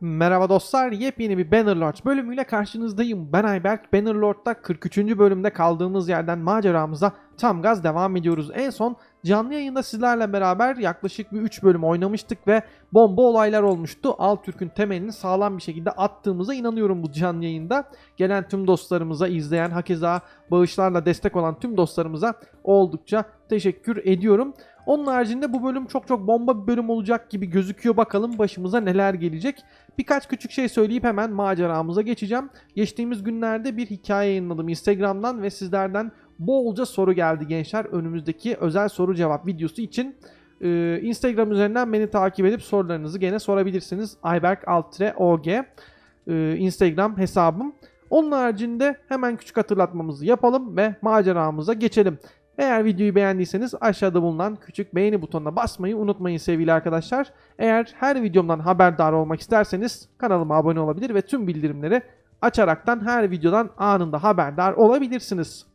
Merhaba dostlar, yepyeni bir Bannerlord bölümüyle karşınızdayım. Ben Ayberk, Bannerlord'da 43. bölümde kaldığımız yerden maceramıza tam gaz devam ediyoruz. En son canlı yayında sizlerle beraber yaklaşık bir 3 bölüm oynamıştık ve bomba olaylar olmuştu. Altürk'ün temelini sağlam bir şekilde attığımıza inanıyorum bu canlı yayında. Gelen tüm dostlarımıza, izleyen, hakeza bağışlarla destek olan tüm dostlarımıza oldukça teşekkür ediyorum. Onun haricinde bu bölüm çok çok bomba bir bölüm olacak gibi gözüküyor. Bakalım başımıza neler gelecek. Birkaç küçük şey söyleyip hemen maceramıza geçeceğim. Geçtiğimiz günlerde bir hikaye yayınladım Instagram'dan ve sizlerden bolca soru geldi gençler. Önümüzdeki özel soru cevap videosu için Ee, Instagram üzerinden beni takip edip sorularınızı gene sorabilirsiniz. Ayberk Altre OG ee, Instagram hesabım. Onun haricinde hemen küçük hatırlatmamızı yapalım ve maceramıza geçelim. Eğer videoyu beğendiyseniz aşağıda bulunan küçük beğeni butonuna basmayı unutmayın sevgili arkadaşlar. Eğer her videomdan haberdar olmak isterseniz kanalıma abone olabilir ve tüm bildirimleri açaraktan her videodan anında haberdar olabilirsiniz.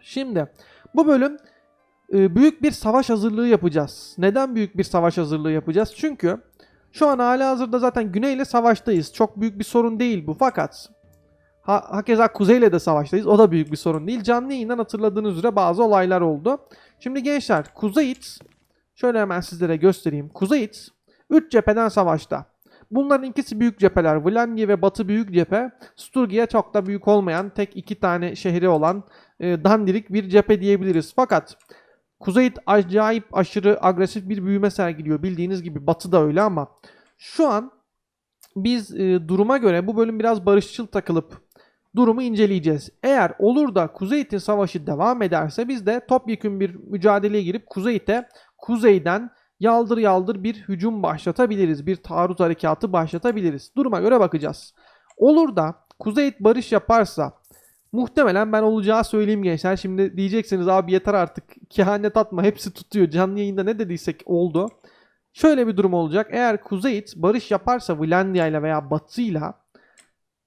Şimdi bu bölüm e, büyük bir savaş hazırlığı yapacağız. Neden büyük bir savaş hazırlığı yapacağız? Çünkü şu an hala hazırda zaten Güney ile savaştayız. Çok büyük bir sorun değil bu fakat Ha, hakeza Kuzey'le de savaştayız. O da büyük bir sorun değil. Canlı yayından hatırladığınız üzere bazı olaylar oldu. Şimdi gençler Kuzeyit şöyle hemen sizlere göstereyim. Kuzeyit 3 cepheden savaşta. Bunların ikisi büyük cepheler. Vlangi ve Batı büyük cephe. Sturgia çok da büyük olmayan tek iki tane şehri olan e, dandirik bir cephe diyebiliriz. Fakat Kuzeyit acayip aşırı agresif bir büyüme sergiliyor. Bildiğiniz gibi Batı da öyle ama şu an biz e, duruma göre bu bölüm biraz barışçıl takılıp durumu inceleyeceğiz. Eğer olur da Kuzeyit'in savaşı devam ederse biz de topyekun bir mücadeleye girip Kuzeyit'e kuzeyden yaldır yaldır bir hücum başlatabiliriz. Bir taarruz harekatı başlatabiliriz. Duruma göre bakacağız. Olur da Kuzeyit barış yaparsa muhtemelen ben olacağı söyleyeyim gençler. Şimdi diyeceksiniz abi yeter artık kehanet atma hepsi tutuyor. Canlı yayında ne dediysek oldu. Şöyle bir durum olacak. Eğer Kuzeyit barış yaparsa Vlandia ile veya Batı'yla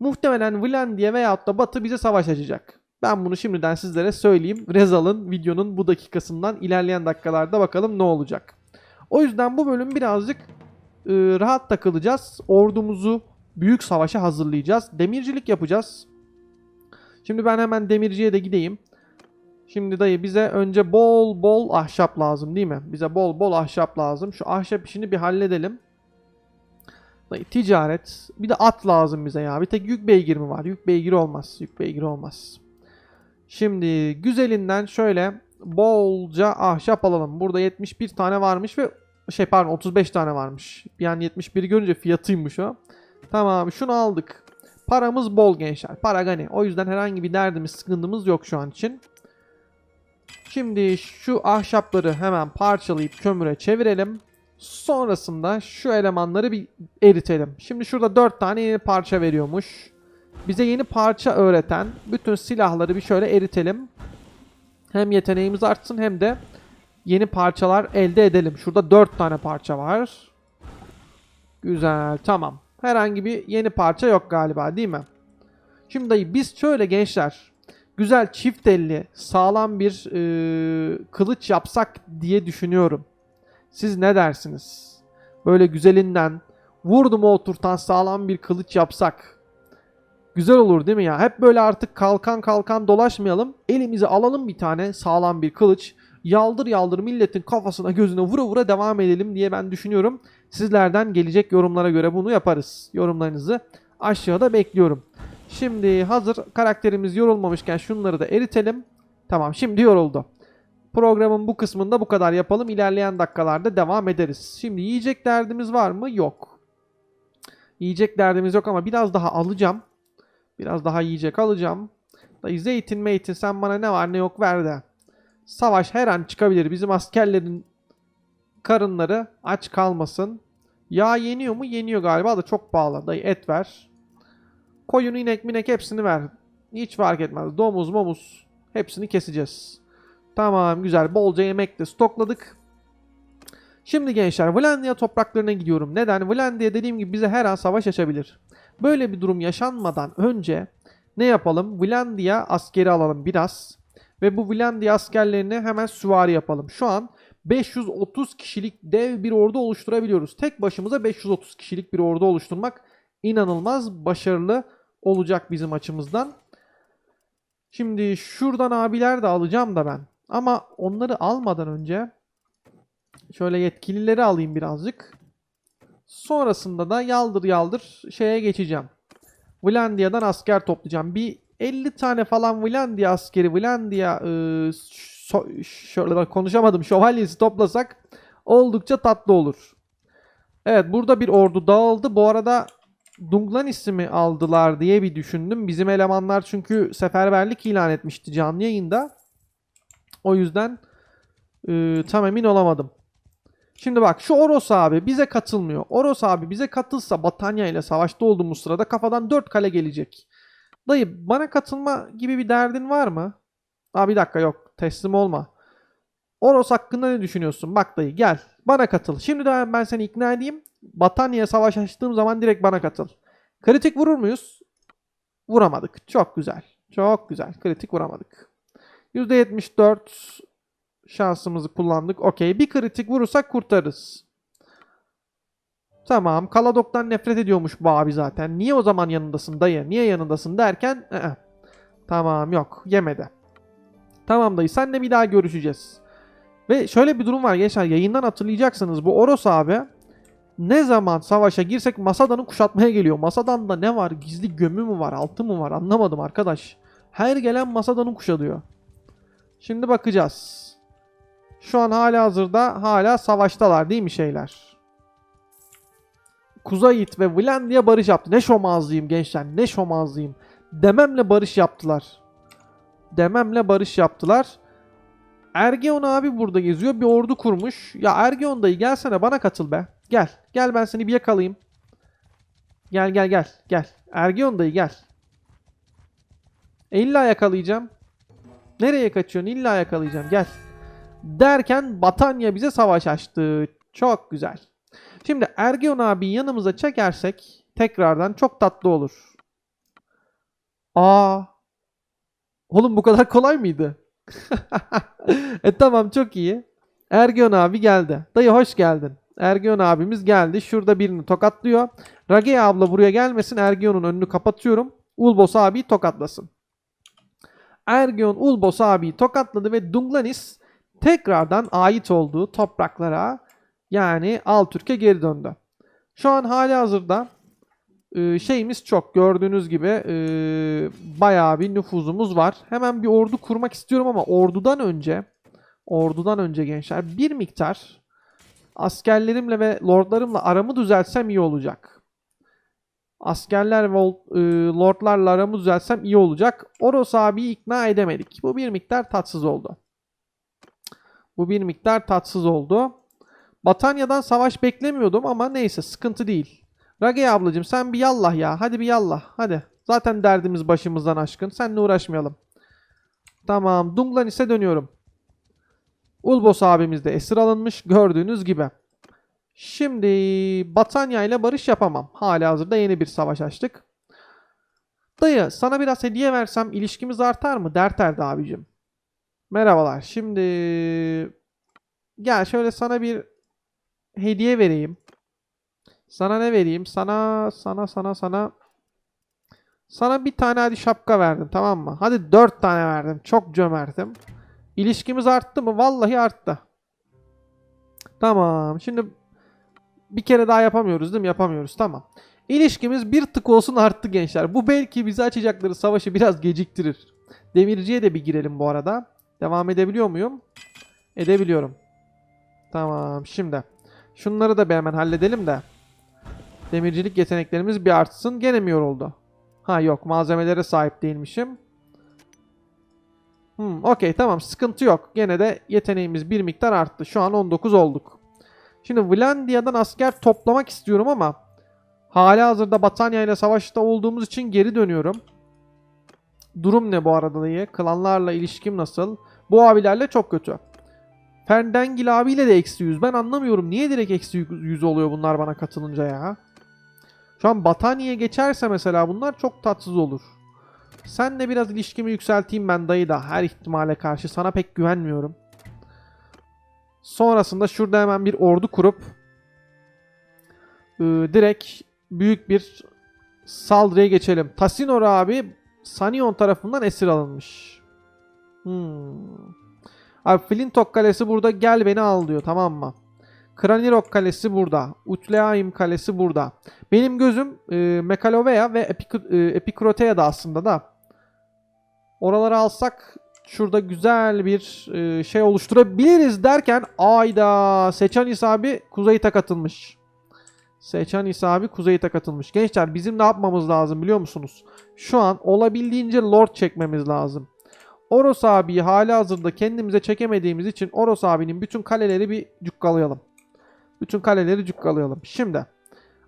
muhtemelen Vlandia veyahut da Batı bize savaş açacak. Ben bunu şimdiden sizlere söyleyeyim. Rezal'ın videonun bu dakikasından ilerleyen dakikalarda bakalım ne olacak. O yüzden bu bölüm birazcık e, rahat takılacağız. Ordumuzu büyük savaşa hazırlayacağız. Demircilik yapacağız. Şimdi ben hemen demirciye de gideyim. Şimdi dayı bize önce bol bol ahşap lazım değil mi? Bize bol bol ahşap lazım. Şu ahşap işini bir halledelim. Dayı ticaret. Bir de at lazım bize ya. Bir tek yük beygir mi var? Yük beygiri olmaz. Yük beygiri olmaz. Şimdi güzelinden şöyle bolca ahşap alalım. Burada 71 tane varmış ve şey pardon 35 tane varmış. Yani 71 görünce fiyatıymış o. Tamam şunu aldık. Paramız bol gençler. Para gani. O yüzden herhangi bir derdimiz, sıkıntımız yok şu an için. Şimdi şu ahşapları hemen parçalayıp kömüre çevirelim. Sonrasında şu elemanları bir eritelim. Şimdi şurada 4 tane yeni parça veriyormuş. Bize yeni parça öğreten bütün silahları bir şöyle eritelim. Hem yeteneğimiz artsın hem de yeni parçalar elde edelim. Şurada 4 tane parça var. Güzel tamam. Herhangi bir yeni parça yok galiba değil mi? Şimdi dayı biz şöyle gençler güzel çift elli sağlam bir e, kılıç yapsak diye düşünüyorum. Siz ne dersiniz? Böyle güzelinden vurdum oturtan sağlam bir kılıç yapsak. Güzel olur değil mi ya? Hep böyle artık kalkan kalkan dolaşmayalım. Elimize alalım bir tane sağlam bir kılıç. Yaldır yaldır milletin kafasına gözüne vura vura devam edelim diye ben düşünüyorum. Sizlerden gelecek yorumlara göre bunu yaparız. Yorumlarınızı aşağıda bekliyorum. Şimdi hazır karakterimiz yorulmamışken şunları da eritelim. Tamam şimdi yoruldu. Programın bu kısmında bu kadar yapalım. İlerleyen dakikalarda devam ederiz. Şimdi yiyecek derdimiz var mı? Yok. Yiyecek derdimiz yok ama biraz daha alacağım. Biraz daha yiyecek alacağım. Dayı zeytin meytin sen bana ne var ne yok ver de. Savaş her an çıkabilir. Bizim askerlerin karınları aç kalmasın. Yağ yeniyor mu? Yeniyor galiba da çok pahalı. Dayı et ver. Koyun, inek, minek hepsini ver. Hiç fark etmez. Domuz, momuz hepsini keseceğiz. Tamam güzel. Bolca yemek de stokladık. Şimdi gençler Vlandia topraklarına gidiyorum. Neden? Vlandia dediğim gibi bize her an savaş açabilir. Böyle bir durum yaşanmadan önce ne yapalım? Vlandia askeri alalım biraz. Ve bu Vlandia askerlerini hemen süvari yapalım. Şu an 530 kişilik dev bir ordu oluşturabiliyoruz. Tek başımıza 530 kişilik bir ordu oluşturmak inanılmaz başarılı olacak bizim açımızdan. Şimdi şuradan abiler de alacağım da ben. Ama onları almadan önce şöyle yetkilileri alayım birazcık. Sonrasında da yaldır yaldır şeye geçeceğim. Vlandia'dan asker toplayacağım. Bir 50 tane falan Vlandia askeri, Vlandia e, so- şöyle konuşamadım şövalyesi toplasak oldukça tatlı olur. Evet burada bir ordu dağıldı. Bu arada Dunglanis'i mi aldılar diye bir düşündüm. Bizim elemanlar çünkü seferberlik ilan etmişti canlı yayında. O yüzden e, tam emin olamadım. Şimdi bak şu Oros abi bize katılmıyor. Oros abi bize katılsa Batanya ile savaşta olduğumuz sırada kafadan 4 kale gelecek. Dayı bana katılma gibi bir derdin var mı? Aa bir dakika yok teslim olma. Oros hakkında ne düşünüyorsun? Bak dayı gel bana katıl. Şimdi de ben seni ikna edeyim. Batanya'ya savaş açtığım zaman direkt bana katıl. Kritik vurur muyuz? Vuramadık. Çok güzel. Çok güzel. Kritik vuramadık. %74 şansımızı kullandık. Okey. Bir kritik vurursak kurtarırız. Tamam. Kaladok'tan nefret ediyormuş bu abi zaten. Niye o zaman yanındasın dayı? Niye yanındasın derken ı-ı. Tamam yok. Yemedi. Tamam dayı. Senle bir daha görüşeceğiz. Ve şöyle bir durum var gençler. Yayından hatırlayacaksınız. Bu Oros abi ne zaman savaşa girsek Masada'nı kuşatmaya geliyor. Masada'nda ne var? Gizli gömü mü var? Altı mı var? Anlamadım arkadaş. Her gelen Masada'nı kuşatıyor. Şimdi bakacağız. Şu an hala hazırda hala savaştalar değil mi şeyler? Kuzayit ve Vlandia barış yaptı. Ne şomazlıyım gençler ne şomazlıyım. Dememle barış yaptılar. Dememle barış yaptılar. Ergeon abi burada geziyor. Bir ordu kurmuş. Ya Ergeon dayı gelsene bana katıl be. Gel. Gel ben seni bir yakalayayım. Gel gel gel. Gel. Ergeon dayı gel. E yakalayacağım. Nereye kaçıyorsun? İlla yakalayacağım. Gel. Derken Batanya bize savaş açtı. Çok güzel. Şimdi Ergeon abi yanımıza çekersek tekrardan çok tatlı olur. Aa. Oğlum bu kadar kolay mıydı? e tamam çok iyi. Ergeon abi geldi. Dayı hoş geldin. Ergeon abimiz geldi. Şurada birini tokatlıyor. Ragea abla buraya gelmesin. Ergeon'un önünü kapatıyorum. Ulbos abi tokatlasın. Ergeon Ulbos abi tokatladı ve Dunglanis tekrardan ait olduğu topraklara yani Altürk'e geri döndü. Şu an hali hazırda e, şeyimiz çok. Gördüğünüz gibi e, bayağı bir nüfuzumuz var. Hemen bir ordu kurmak istiyorum ama ordudan önce ordudan önce gençler bir miktar askerlerimle ve lordlarımla aramı düzeltsem iyi olacak. Askerler ve e, lordlarla aramı düzeltsem iyi olacak. Oros abiyi ikna edemedik. Bu bir miktar tatsız oldu. Bu bir miktar tatsız oldu. Batanya'dan savaş beklemiyordum ama neyse sıkıntı değil. Rage ablacığım sen bir yallah ya. Hadi bir yallah. Hadi. Zaten derdimiz başımızdan aşkın. Seninle uğraşmayalım. Tamam. Dunglanis'e dönüyorum. Ulbos abimiz de esir alınmış. Gördüğünüz gibi. Şimdi Batanya ile barış yapamam. Hala hazırda yeni bir savaş açtık. Dayı sana biraz hediye versem ilişkimiz artar mı? Dert erdi abicim. Merhabalar. Şimdi gel şöyle sana bir hediye vereyim. Sana ne vereyim? Sana sana sana sana sana bir tane hadi şapka verdim tamam mı? Hadi dört tane verdim. Çok cömertim. İlişkimiz arttı mı? Vallahi arttı. Tamam. Şimdi bir kere daha yapamıyoruz değil mi? Yapamıyoruz. Tamam. İlişkimiz bir tık olsun arttı gençler. Bu belki bizi açacakları savaşı biraz geciktirir. Demirciye de bir girelim bu arada. Devam edebiliyor muyum? Edebiliyorum. Tamam şimdi. Şunları da bir hemen halledelim de. Demircilik yeteneklerimiz bir artsın. Gene mi yoruldu? Ha yok malzemelere sahip değilmişim. Hmm, Okey tamam sıkıntı yok. Gene de yeteneğimiz bir miktar arttı. Şu an 19 olduk. Şimdi Vlandia'dan asker toplamak istiyorum ama hala hazırda Batanya ile savaşta olduğumuz için geri dönüyorum. Durum ne bu arada dayı? Klanlarla ilişkim nasıl? Bu abilerle çok kötü. Ferdengil abiyle de eksi 100. Ben anlamıyorum. Niye direkt eksi 100 oluyor bunlar bana katılınca ya? Şu an Batanya'ya geçerse mesela bunlar çok tatsız olur. Senle biraz ilişkimi yükselteyim ben dayı da her ihtimale karşı. Sana pek güvenmiyorum. Sonrasında şurada hemen bir ordu kurup e, direkt büyük bir saldırıya geçelim. Tasinor abi Sanion tarafından esir alınmış. Hmm. Abi Flintok Kalesi burada gel beni al diyor tamam mı? Kranirok Kalesi burada. Utleaim Kalesi burada. Benim gözüm e, Mekalovea ve Epik- e, Epikrotea'da aslında da. Oraları alsak şurada güzel bir e, şey oluşturabiliriz derken ayda Seçanis abi Kuzeyit'e katılmış. Seçanis abi katılmış. Gençler bizim ne yapmamız lazım biliyor musunuz? Şu an olabildiğince Lord çekmemiz lazım. Oros abiyi hala hazırda kendimize çekemediğimiz için Oros abinin bütün kaleleri bir cukkalayalım. Bütün kaleleri cukkalayalım. Şimdi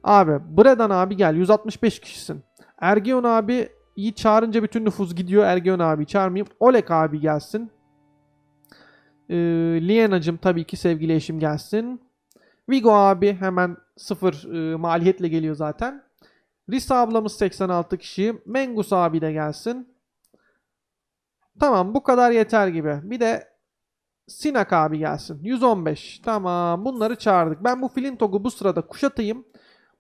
abi Bredan abi gel 165 kişisin. Ergeon abi iyi çağırınca bütün nüfus gidiyor. Ergeon abi çağırmayayım. Olek abi gelsin. Ee, Liena'cım tabii ki sevgili eşim gelsin. Vigo abi hemen sıfır e, maliyetle geliyor zaten. Risa ablamız 86 kişi. Mengus abi de gelsin. Tamam bu kadar yeter gibi. Bir de Sinak abi gelsin. 115. Tamam bunları çağırdık. Ben bu Flintog'u bu sırada kuşatayım.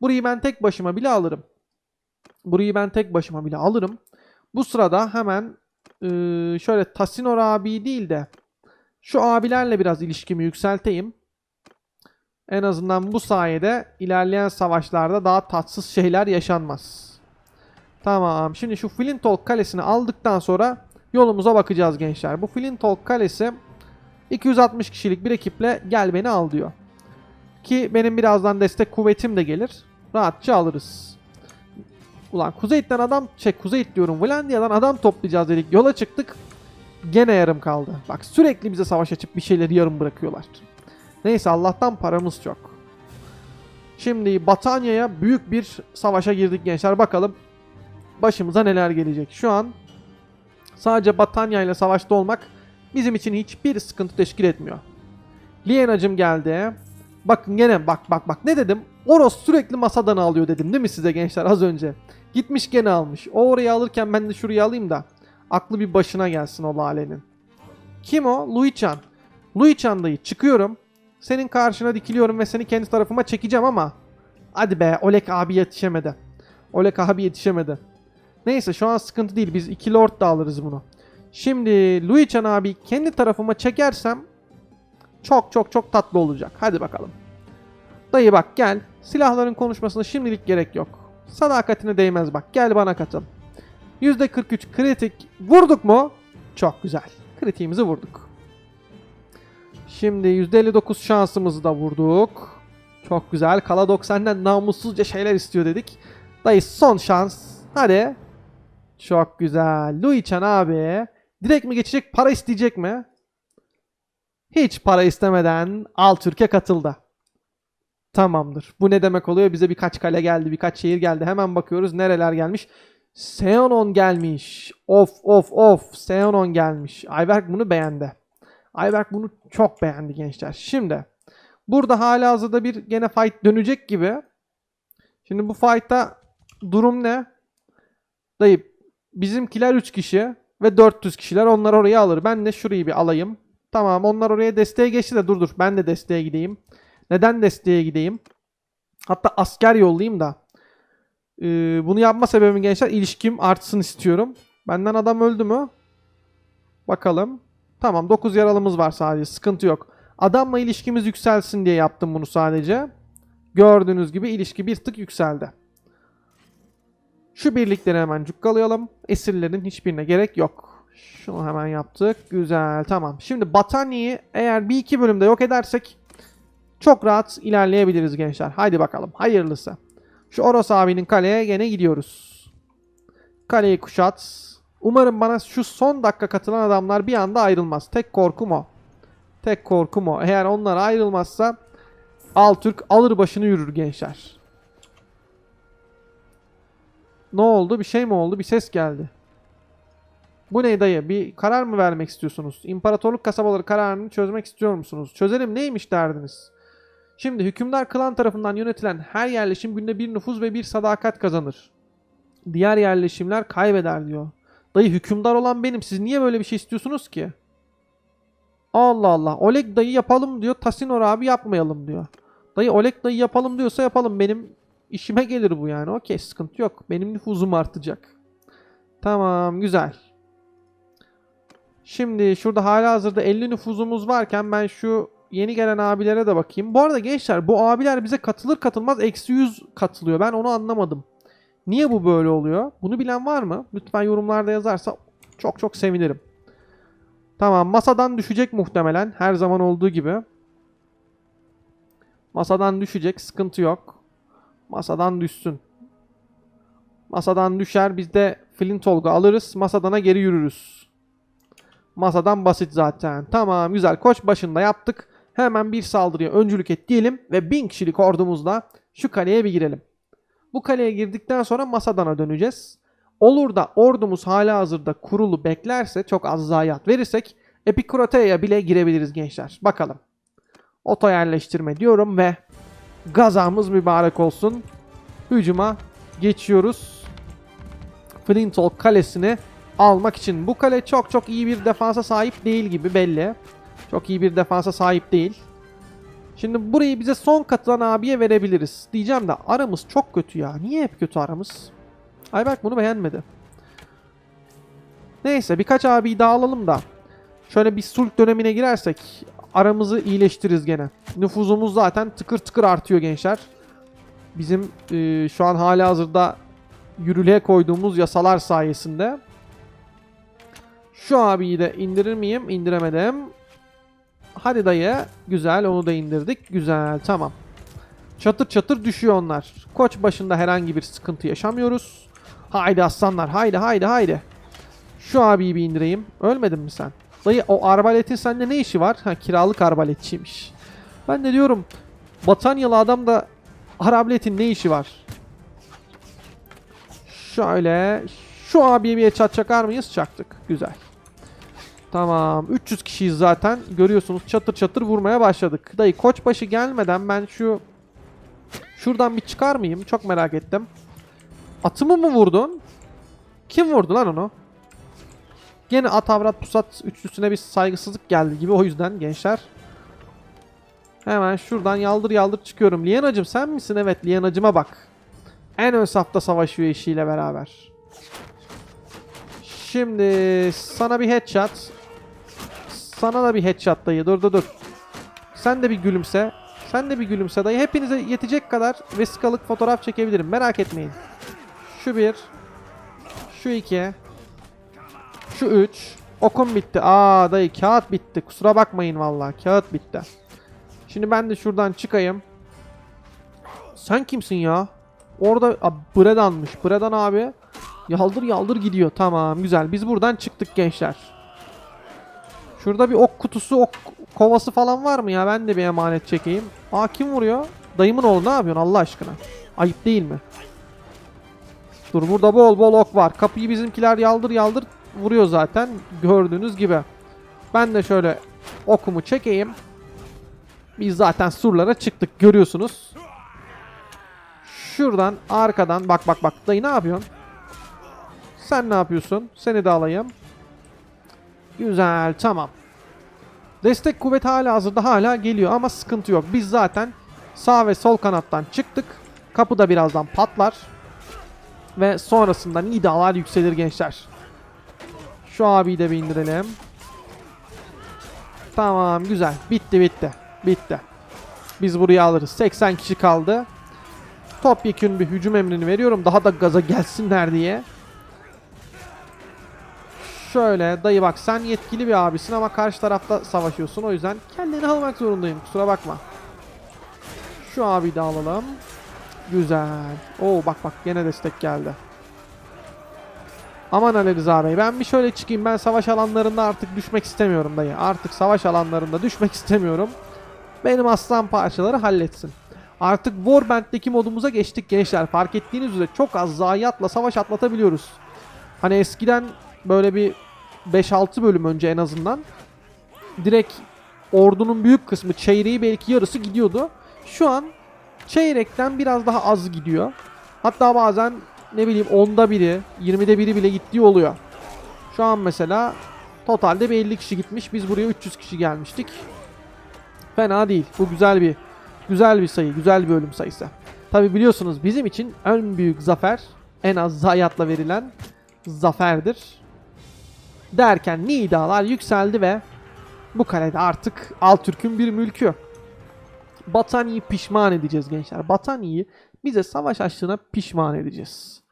Burayı ben tek başıma bile alırım. Burayı ben tek başıma bile alırım. Bu sırada hemen e, şöyle Tasinor abi değil de şu abilerle biraz ilişkimi yükselteyim. En azından bu sayede ilerleyen savaşlarda daha tatsız şeyler yaşanmaz. Tamam. Şimdi şu Flintolk kalesini aldıktan sonra yolumuza bakacağız gençler. Bu Flintolk kalesi 260 kişilik bir ekiple gel beni al diyor. Ki benim birazdan destek kuvvetim de gelir. Rahatça alırız. Ulan Kuzeyit'ten adam, şey Kuzeyit diyorum Vlandia'dan adam toplayacağız dedik. Yola çıktık. Gene yarım kaldı. Bak sürekli bize savaş açıp bir şeyleri yarım bırakıyorlar. Neyse Allah'tan paramız çok. Şimdi Batanya'ya büyük bir savaşa girdik gençler. Bakalım başımıza neler gelecek. Şu an sadece Batanya ile savaşta olmak bizim için hiçbir sıkıntı teşkil etmiyor. Liena'cım geldi. Bakın gene bak bak bak ne dedim? Oros sürekli masadan alıyor dedim değil mi size gençler az önce? Gitmiş gene almış. O orayı alırken ben de şurayı alayım da aklı bir başına gelsin o lalenin. Kim o? Luichan. Luichan dayı çıkıyorum. Senin karşına dikiliyorum ve seni kendi tarafıma çekeceğim ama hadi be Olek abi yetişemedi. Olek abi yetişemedi. Neyse şu an sıkıntı değil. Biz iki lord da alırız bunu. Şimdi Luichan abi kendi tarafıma çekersem çok çok çok tatlı olacak. Hadi bakalım. Dayı bak gel. Silahların konuşmasına şimdilik gerek yok. Sadakatine değmez bak. Gel bana katıl. %43 kritik. Vurduk mu? Çok güzel. Kritiğimizi vurduk. Şimdi %59 şansımızı da vurduk. Çok güzel. Kaladok senden namussuzca şeyler istiyor dedik. Dayı son şans. Hadi. Çok güzel. Luichan abi. Direkt mi geçecek? Para isteyecek mi? Hiç para istemeden Altürk'e katıldı. Tamamdır. Bu ne demek oluyor? Bize birkaç kale geldi, birkaç şehir geldi. Hemen bakıyoruz nereler gelmiş. Seonon gelmiş. Of of of. Seonon gelmiş. Ayberk bunu beğendi. Ayberk bunu çok beğendi gençler. Şimdi burada hala hazırda bir gene fight dönecek gibi. Şimdi bu fight'ta durum ne? Dayı bizimkiler 3 kişi ve 400 kişiler onlar oraya alır. Ben de şurayı bir alayım. Tamam onlar oraya desteğe geçti de dur dur ben de desteğe gideyim. Neden desteğe gideyim? Hatta asker yollayayım da. Ee, bunu yapma sebebim gençler ilişkim artsın istiyorum. Benden adam öldü mü? Bakalım. Tamam 9 yaralımız var sadece sıkıntı yok. Adamla ilişkimiz yükselsin diye yaptım bunu sadece. Gördüğünüz gibi ilişki bir tık yükseldi. Şu birlikleri hemen cukkalayalım. Esirlerin hiçbirine gerek yok. Şunu hemen yaptık. Güzel tamam. Şimdi Batanya'yı eğer bir iki bölümde yok edersek çok rahat ilerleyebiliriz gençler. Haydi bakalım hayırlısı. Şu Oros abinin kaleye gene gidiyoruz. Kaleyi kuşat. Umarım bana şu son dakika katılan adamlar bir anda ayrılmaz. Tek korkum o. Tek korkum o. Eğer onlar ayrılmazsa Altürk alır başını yürür gençler. Ne oldu? Bir şey mi oldu? Bir ses geldi. Bu ne dayı? Bir karar mı vermek istiyorsunuz? İmparatorluk kasabaları kararını çözmek istiyor musunuz? Çözelim neymiş derdiniz? Şimdi hükümdar klan tarafından yönetilen her yerleşim günde bir nüfuz ve bir sadakat kazanır. Diğer yerleşimler kaybeder diyor. Dayı hükümdar olan benim. Siz niye böyle bir şey istiyorsunuz ki? Allah Allah. Oleg dayı yapalım diyor. Tasinor abi yapmayalım diyor. Dayı Oleg dayı yapalım diyorsa yapalım. Benim İşime gelir bu yani. Okey sıkıntı yok. Benim nüfuzum artacak. Tamam güzel. Şimdi şurada hala hazırda 50 nüfuzumuz varken ben şu yeni gelen abilere de bakayım. Bu arada gençler bu abiler bize katılır katılmaz eksi 100 katılıyor. Ben onu anlamadım. Niye bu böyle oluyor? Bunu bilen var mı? Lütfen yorumlarda yazarsa çok çok sevinirim. Tamam masadan düşecek muhtemelen. Her zaman olduğu gibi. Masadan düşecek. Sıkıntı yok. Masadan düşsün. Masadan düşer. Biz de Flint Olga alırız. Masadana geri yürürüz. Masadan basit zaten. Tamam güzel. Koç başında yaptık. Hemen bir saldırıya öncülük et diyelim. Ve 1000 kişilik ordumuzla şu kaleye bir girelim. Bu kaleye girdikten sonra Masadana döneceğiz. Olur da ordumuz hala hazırda kurulu beklerse çok az zayiat verirsek Epikrotea'ya bile girebiliriz gençler. Bakalım. Oto yerleştirme diyorum ve gazamız mübarek olsun. Hücuma geçiyoruz. Flintlock kalesini almak için. Bu kale çok çok iyi bir defansa sahip değil gibi belli. Çok iyi bir defansa sahip değil. Şimdi burayı bize son katılan abiye verebiliriz. Diyeceğim de aramız çok kötü ya. Niye hep kötü aramız? Ayberk bunu beğenmedi. Neyse birkaç abiyi daha alalım da. Şöyle bir sulh dönemine girersek aramızı iyileştiririz gene. Nüfuzumuz zaten tıkır tıkır artıyor gençler. Bizim e, şu an hala hazırda yürürlüğe koyduğumuz yasalar sayesinde. Şu abiyi de indirir miyim? İndiremedim. Hadi dayı. Güzel onu da indirdik. Güzel tamam. Çatır çatır düşüyor onlar. Koç başında herhangi bir sıkıntı yaşamıyoruz. Haydi aslanlar haydi haydi haydi. Şu abiyi bir indireyim. Ölmedin mi sen? Dayı o arbaletin sende ne işi var? Ha kiralık arbaletçiymiş. Ben de diyorum Batanyalı adam da arbaletin ne işi var? Şöyle şu abiye bir çat çakar mıyız? Çaktık. Güzel. Tamam. 300 kişiyiz zaten. Görüyorsunuz çatır çatır vurmaya başladık. Dayı koçbaşı gelmeden ben şu şuradan bir çıkar mıyım? Çok merak ettim. Atımı mı vurdun? Kim vurdu lan onu? Gene at avrat pusat üçlüsüne bir saygısızlık geldi gibi o yüzden gençler. Hemen şuradan yaldır yaldır çıkıyorum. Liyanacım sen misin? Evet Liyanacıma bak. En ön safta savaşıyor eşiyle beraber. Şimdi sana bir headshot. Sana da bir headshot dayı. Dur dur dur. Sen de bir gülümse. Sen de bir gülümse dayı. Hepinize yetecek kadar vesikalık fotoğraf çekebilirim. Merak etmeyin. Şu bir. Şu iki. Şu üç. Okum bitti. Aa dayı kağıt bitti. Kusura bakmayın vallahi Kağıt bitti. Şimdi ben de şuradan çıkayım. Sen kimsin ya? Orada a, Bredan'mış. Bredan abi. Yaldır yaldır gidiyor. Tamam güzel. Biz buradan çıktık gençler. Şurada bir ok kutusu, ok kovası falan var mı ya? Ben de bir emanet çekeyim. Aa kim vuruyor? Dayımın oğlu ne yapıyorsun Allah aşkına? Ayıp değil mi? Dur burada bol bol ok var. Kapıyı bizimkiler yaldır yaldır vuruyor zaten. Gördüğünüz gibi. Ben de şöyle okumu çekeyim. Biz zaten surlara çıktık görüyorsunuz. Şuradan arkadan bak bak bak dayı ne yapıyorsun? Sen ne yapıyorsun? Seni de alayım. Güzel tamam. Destek kuvvet hala hazırda hala geliyor ama sıkıntı yok. Biz zaten sağ ve sol kanattan çıktık. Kapı da birazdan patlar. Ve sonrasında nidalar yükselir gençler. Şu abiyi de bir indirelim. Tamam güzel. Bitti bitti. Bitti. Biz burayı alırız. 80 kişi kaldı. Topyekün bir hücum emrini veriyorum. Daha da gaza gelsinler diye. Şöyle dayı bak sen yetkili bir abisin ama karşı tarafta savaşıyorsun. O yüzden kendini almak zorundayım. Kusura bakma. Şu abi de alalım. Güzel. Oo bak bak gene destek geldi. Aman Ali Rıza ben bir şöyle çıkayım. Ben savaş alanlarında artık düşmek istemiyorum dayı. Artık savaş alanlarında düşmek istemiyorum. Benim aslan parçaları halletsin. Artık Warband'deki modumuza geçtik gençler. Fark ettiğiniz üzere çok az zayiatla savaş atlatabiliyoruz. Hani eskiden böyle bir 5-6 bölüm önce en azından direkt ordunun büyük kısmı çeyreği belki yarısı gidiyordu. Şu an çeyrekten biraz daha az gidiyor. Hatta bazen ne bileyim onda biri, 20'de biri bile gittiği oluyor. Şu an mesela totalde bir 50 kişi gitmiş. Biz buraya 300 kişi gelmiştik. Fena değil. Bu güzel bir güzel bir sayı, güzel bir ölüm sayısı. Tabi biliyorsunuz bizim için en büyük zafer en az zayiatla verilen zaferdir. Derken nidalar yükseldi ve bu kalede artık Altürk'ün bir mülkü. Batani'yi pişman edeceğiz gençler. Batani'yi bize savaş açtığına pişman edeceğiz.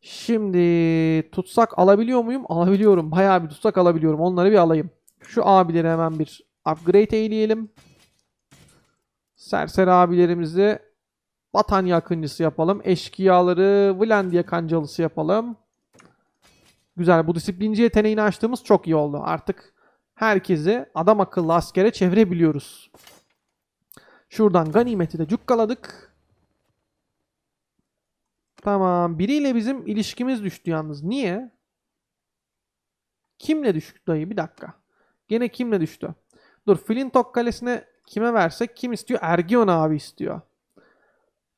Şimdi tutsak alabiliyor muyum? Alabiliyorum. Bayağı bir tutsak alabiliyorum. Onları bir alayım. Şu abileri hemen bir upgrade eyleyelim. Serseri abilerimizi Batanya akıncısı yapalım. Eşkıyaları Vlandia kancalısı yapalım. Güzel. Bu disiplinci yeteneğini açtığımız çok iyi oldu. Artık herkesi adam akıllı askere çevirebiliyoruz. Şuradan ganimeti de cukkaladık. Tamam. Biriyle bizim ilişkimiz düştü yalnız. Niye? Kimle düştü dayı? Bir dakika. Gene kimle düştü? Dur Flintok Kalesi'ne kime versek? Kim istiyor? Ergion abi istiyor.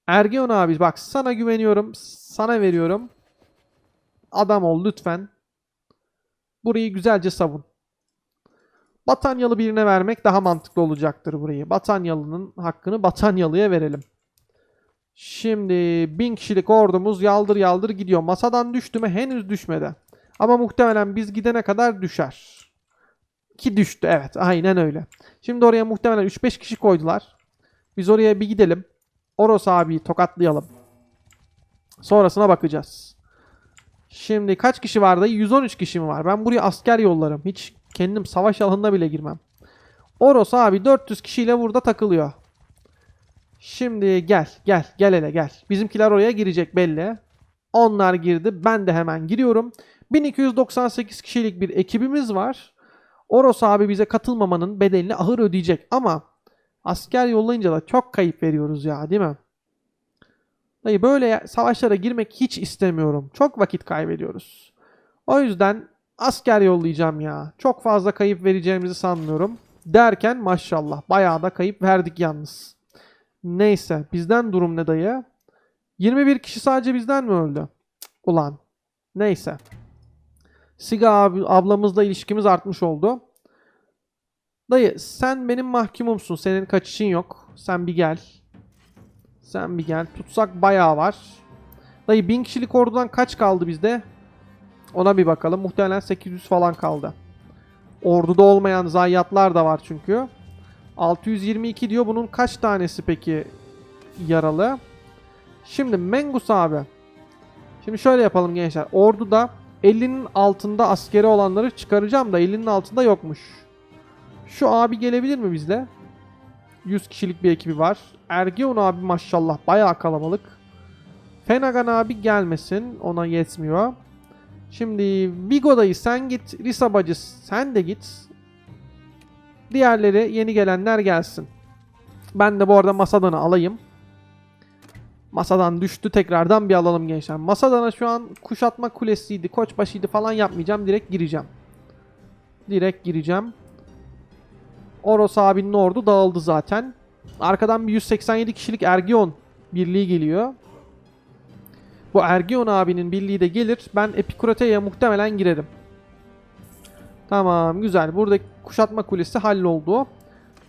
Ergion abi bak sana güveniyorum. Sana veriyorum. Adam ol lütfen. Burayı güzelce savun. Batanyalı birine vermek daha mantıklı olacaktır burayı. Batanyalı'nın hakkını Batanyalı'ya verelim. Şimdi bin kişilik ordumuz yaldır yaldır gidiyor. Masadan düştü mü? Henüz düşmedi. Ama muhtemelen biz gidene kadar düşer. Ki düştü evet aynen öyle. Şimdi oraya muhtemelen 3-5 kişi koydular. Biz oraya bir gidelim. Oros abiyi tokatlayalım. Sonrasına bakacağız. Şimdi kaç kişi vardı? 113 kişi mi var? Ben buraya asker yollarım. Hiç kendim savaş alanına bile girmem. Oros abi 400 kişiyle burada takılıyor. Şimdi gel gel gel hele gel. Bizimkiler oraya girecek belli. Onlar girdi. Ben de hemen giriyorum. 1298 kişilik bir ekibimiz var. Oros abi bize katılmamanın bedelini ahır ödeyecek ama asker yollayınca da çok kayıp veriyoruz ya değil mi? Dayı böyle savaşlara girmek hiç istemiyorum. Çok vakit kaybediyoruz. O yüzden asker yollayacağım ya. Çok fazla kayıp vereceğimizi sanmıyorum. Derken maşallah bayağı da kayıp verdik yalnız. Neyse bizden durum ne dayı? 21 kişi sadece bizden mi öldü? Ulan. Neyse. Siga abi, ablamızla ilişkimiz artmış oldu. Dayı sen benim mahkumumsun. Senin kaçışın yok. Sen bir gel. Sen bir gel. Tutsak bayağı var. Dayı 1000 kişilik ordudan kaç kaldı bizde? Ona bir bakalım. Muhtemelen 800 falan kaldı. Orduda olmayan zayiatlar da var çünkü. 622 diyor. Bunun kaç tanesi peki yaralı? Şimdi Mengus abi. Şimdi şöyle yapalım gençler. Orduda 50'nin altında askeri olanları çıkaracağım da 50'nin altında yokmuş. Şu abi gelebilir mi bizle? 100 kişilik bir ekibi var. Ergeon abi maşallah bayağı kalabalık. Fenagan abi gelmesin. Ona yetmiyor. Şimdi Vigo'dayı sen git. Risa bacı sen de git. Diğerleri yeni gelenler gelsin. Ben de bu arada Masadan'ı alayım. Masadan düştü tekrardan bir alalım gençler. Masadan'a şu an kuşatma kulesiydi, koçbaşıydı falan yapmayacağım. Direkt gireceğim. Direkt gireceğim. Oros abinin ordu dağıldı zaten. Arkadan bir 187 kişilik Ergion birliği geliyor. Bu Ergion abinin birliği de gelir. Ben Epikurate'ye muhtemelen girerim. Tamam güzel. Buradaki kuşatma kulesi halloldu.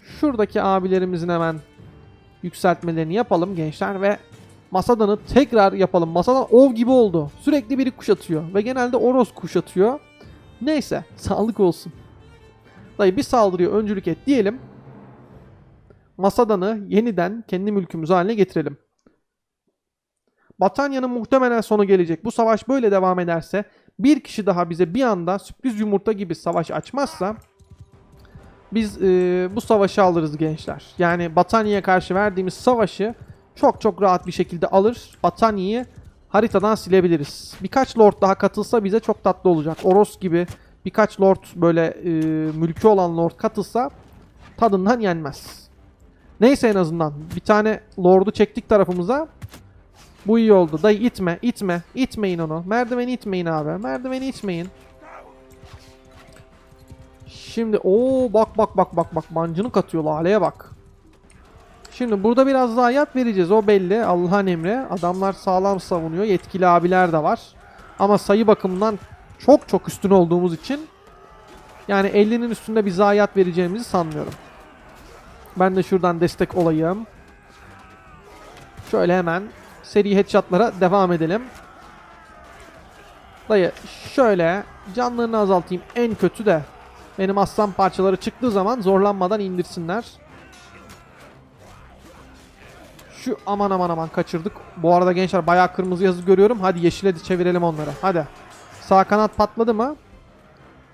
Şuradaki abilerimizin hemen yükseltmelerini yapalım gençler ve Masadan'ı tekrar yapalım. Masadan ov gibi oldu. Sürekli biri kuşatıyor ve genelde Oros kuşatıyor. Neyse sağlık olsun. Dayı bir saldırıya öncülük et diyelim. Masadan'ı yeniden kendi mülkümüz haline getirelim. Batanya'nın muhtemelen sonu gelecek. Bu savaş böyle devam ederse bir kişi daha bize bir anda sürpriz yumurta gibi savaş açmazsa biz e, bu savaşı alırız gençler. Yani Batanya'ya karşı verdiğimiz savaşı çok çok rahat bir şekilde alır. Batanya'yı haritadan silebiliriz. Birkaç lord daha katılsa bize çok tatlı olacak. Oros gibi birkaç lord böyle e, mülkü olan lord katılsa tadından yenmez. Neyse en azından bir tane lordu çektik tarafımıza. Bu iyi oldu. Dayı itme, itme. itmeyin onu. Merdiveni itmeyin abi. Merdiveni itmeyin. Şimdi o bak bak bak bak bak mancını katıyor laleye bak. Şimdi burada biraz zayiat vereceğiz o belli. Allah'ın emri. Adamlar sağlam savunuyor. Yetkili abiler de var. Ama sayı bakımından çok çok üstün olduğumuz için yani 50'nin üstünde bir zayiat vereceğimizi sanmıyorum. Ben de şuradan destek olayım. Şöyle hemen seri headshotlara devam edelim. Dayı şöyle canlarını azaltayım. En kötü de benim aslan parçaları çıktığı zaman zorlanmadan indirsinler. Şu aman aman aman kaçırdık. Bu arada gençler bayağı kırmızı yazı görüyorum. Hadi yeşile de çevirelim onları. Hadi. Sağ kanat patladı mı?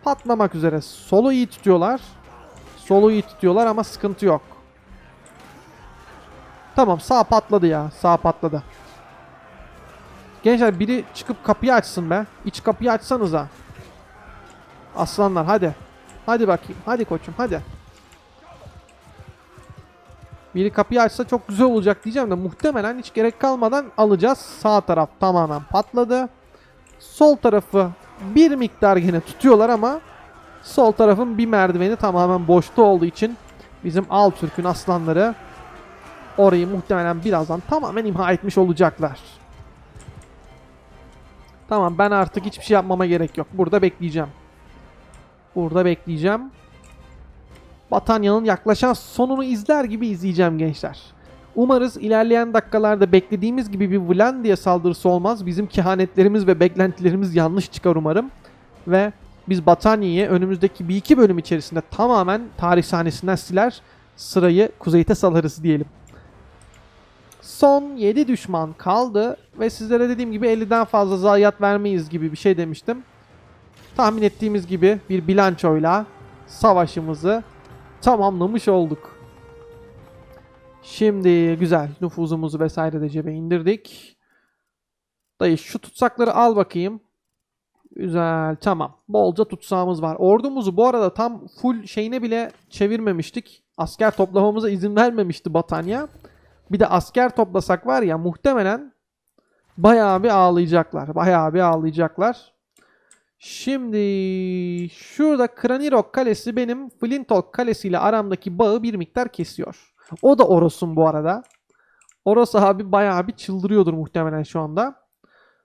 Patlamak üzere. Solu iyi tutuyorlar. Solu iyi tutuyorlar ama sıkıntı yok. Tamam sağ patladı ya. Sağ patladı. Gençler biri çıkıp kapıyı açsın be. İç kapıyı açsanıza. Aslanlar hadi. Hadi bakayım. Hadi koçum hadi. Biri kapıyı açsa çok güzel olacak diyeceğim de muhtemelen hiç gerek kalmadan alacağız. Sağ taraf tamamen patladı. Sol tarafı bir miktar yine tutuyorlar ama sol tarafın bir merdiveni tamamen boşta olduğu için bizim Altürk'ün aslanları orayı muhtemelen birazdan tamamen imha etmiş olacaklar. Tamam ben artık hiçbir şey yapmama gerek yok. Burada bekleyeceğim. Burada bekleyeceğim. Batanya'nın yaklaşan sonunu izler gibi izleyeceğim gençler. Umarız ilerleyen dakikalarda beklediğimiz gibi bir Vlandia saldırısı olmaz. Bizim kehanetlerimiz ve beklentilerimiz yanlış çıkar umarım. Ve biz Batanya'yı önümüzdeki bir iki bölüm içerisinde tamamen tarih sahnesinden siler. Sırayı kuzeyte salarız diyelim. Son 7 düşman kaldı ve sizlere dediğim gibi 50'den fazla zayiat vermeyiz gibi bir şey demiştim. Tahmin ettiğimiz gibi bir bilançoyla savaşımızı tamamlamış olduk. Şimdi güzel nüfuzumuzu vesaire de cebe indirdik. Dayı şu tutsakları al bakayım. Güzel tamam. Bolca tutsağımız var. Ordumuzu bu arada tam full şeyine bile çevirmemiştik. Asker toplamamıza izin vermemişti Batanya. Bir de asker toplasak var ya muhtemelen bayağı bir ağlayacaklar. Bayağı bir ağlayacaklar. Şimdi şurada Kranirok Kalesi benim Flintok Kalesi ile aramdaki bağı bir miktar kesiyor. O da Oros'un bu arada. Oros abi bayağı bir çıldırıyordur muhtemelen şu anda.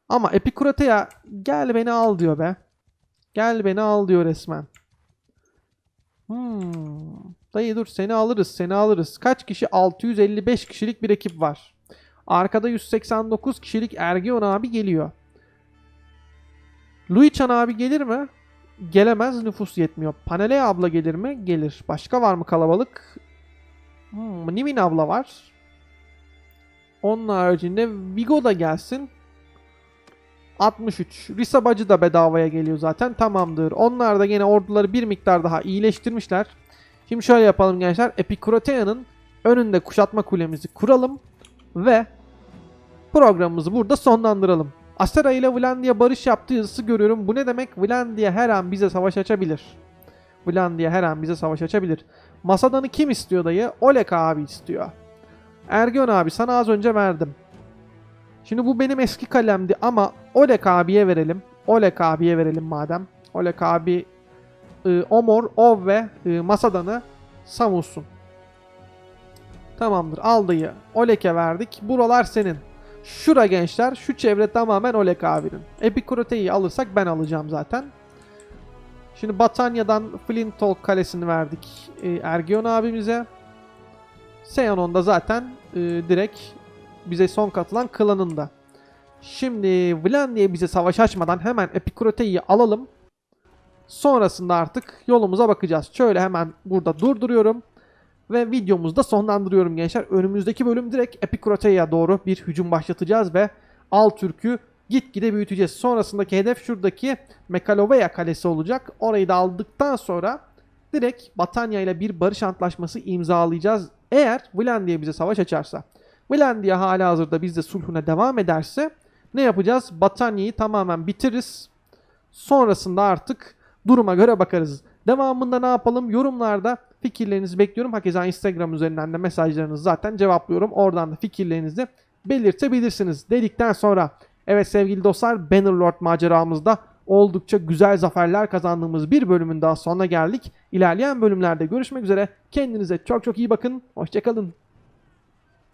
Ama Epikurateya gel beni al diyor be. Gel beni al diyor resmen. Hmm. Dayı dur seni alırız seni alırız. Kaç kişi? 655 kişilik bir ekip var. Arkada 189 kişilik Ergion abi geliyor. Luichan abi gelir mi? Gelemez nüfus yetmiyor. Panelea abla gelir mi? Gelir. Başka var mı kalabalık? Hmm, Nimin abla var. Onun haricinde Vigo da gelsin. 63. Risa Bacı da bedavaya geliyor zaten. Tamamdır. Onlar da yine orduları bir miktar daha iyileştirmişler. Şimdi şöyle yapalım gençler. Epikuratea'nın önünde kuşatma kulemizi kuralım. Ve programımızı burada sonlandıralım. Astera ile Vlandia barış yaptığı yazısı görüyorum. Bu ne demek? Vlandia her an bize savaş açabilir. Vlandia her an bize savaş açabilir. Masadanı kim istiyor dayı? Olek abi istiyor. Ergön abi sana az önce verdim. Şimdi bu benim eski kalemdi ama Olek abiye verelim. Olek abiye verelim madem. Olek abi e, Omor, Ov ve e, Masadan'ı savunsun. Tamamdır. Al dayı. Olek'e verdik. Buralar senin. Şura gençler. Şu çevre tamamen Olek abinin. Epikurate'yi alırsak ben alacağım zaten. Şimdi Batanya'dan Flintok kalesini verdik e, Ergion abimize. Seonon'da zaten e, direkt bize son katılan klanında. Şimdi Vlandia'ya bize savaş açmadan hemen Epikurate'yi alalım. Sonrasında artık yolumuza bakacağız. Şöyle hemen burada durduruyorum. Ve videomuzu da sonlandırıyorum gençler. Önümüzdeki bölüm direkt Epikuratea'ya doğru bir hücum başlatacağız ve Altürk'ü gitgide büyüteceğiz. Sonrasındaki hedef şuradaki Mekalovea kalesi olacak. Orayı da aldıktan sonra direkt Batanya ile bir barış antlaşması imzalayacağız. Eğer Vlandia bize savaş açarsa. Vlandia hala hazırda bizde sulhuna devam ederse ne yapacağız? Batanya'yı tamamen bitiririz. Sonrasında artık duruma göre bakarız. Devamında ne yapalım? Yorumlarda fikirlerinizi bekliyorum. Hakeza Instagram üzerinden de mesajlarınızı zaten cevaplıyorum. Oradan da fikirlerinizi belirtebilirsiniz dedikten sonra evet sevgili dostlar Bannerlord maceramızda oldukça güzel zaferler kazandığımız bir bölümün daha sonuna geldik. İlerleyen bölümlerde görüşmek üzere. Kendinize çok çok iyi bakın. Hoşçakalın.